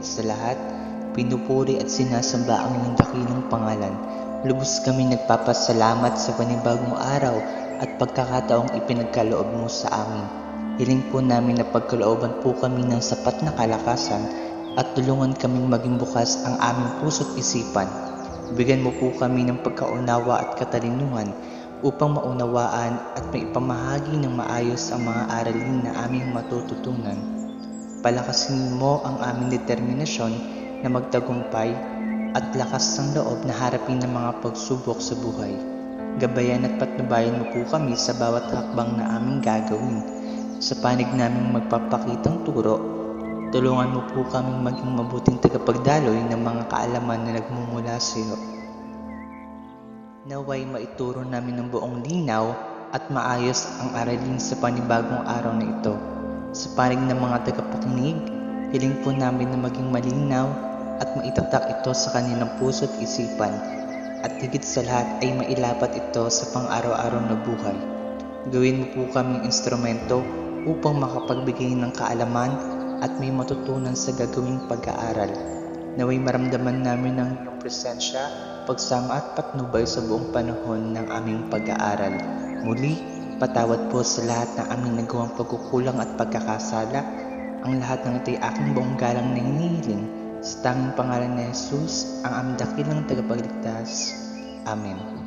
higit sa lahat, pinupuri at sinasamba ang iyong dakilang pangalan. Lubos kami nagpapasalamat sa panibagong araw at pagkakataong ipinagkaloob mo sa amin. Hiling po namin na pagkalooban po kami ng sapat na kalakasan at tulungan kaming maging bukas ang aming puso't isipan. Bigyan mo po kami ng pagkaunawa at katalinuhan upang maunawaan at maipamahagi ng maayos ang mga aralin na aming matututunan. Palakasin mo ang aming determinasyon na magtagumpay at lakas ng loob na harapin ang mga pagsubok sa buhay. Gabayan at patnubayan mo po kami sa bawat hakbang na aming gagawin. Sa panig naming magpapakitang turo, tulungan mo po kaming maging mabuting tagapagdaloy ng mga kaalaman na nagmumula sa iyo. Naway maituro namin ng buong linaw at maayos ang aralin sa panibagong araw na ito. Sa panig ng mga tagapakinig, hiling po namin na maging malinaw at maitatak ito sa kanilang puso't isipan at higit sa lahat ay mailapat ito sa pang-araw-araw na buhay. Gawin mo po kaming instrumento upang makapagbigay ng kaalaman at may matutunan sa gagawing pag-aaral. Naway maramdaman namin ang iyong presensya, pagsama at patnubay sa buong panahon ng aming pag-aaral. Muli, patawad po sa lahat ng aming nagawang pagkukulang at pagkakasala. Ang lahat ng ito'y aking buong galang na hinihiling sa tanging pangalan ni Jesus, ang aming dakilang tagapagligtas. Amen.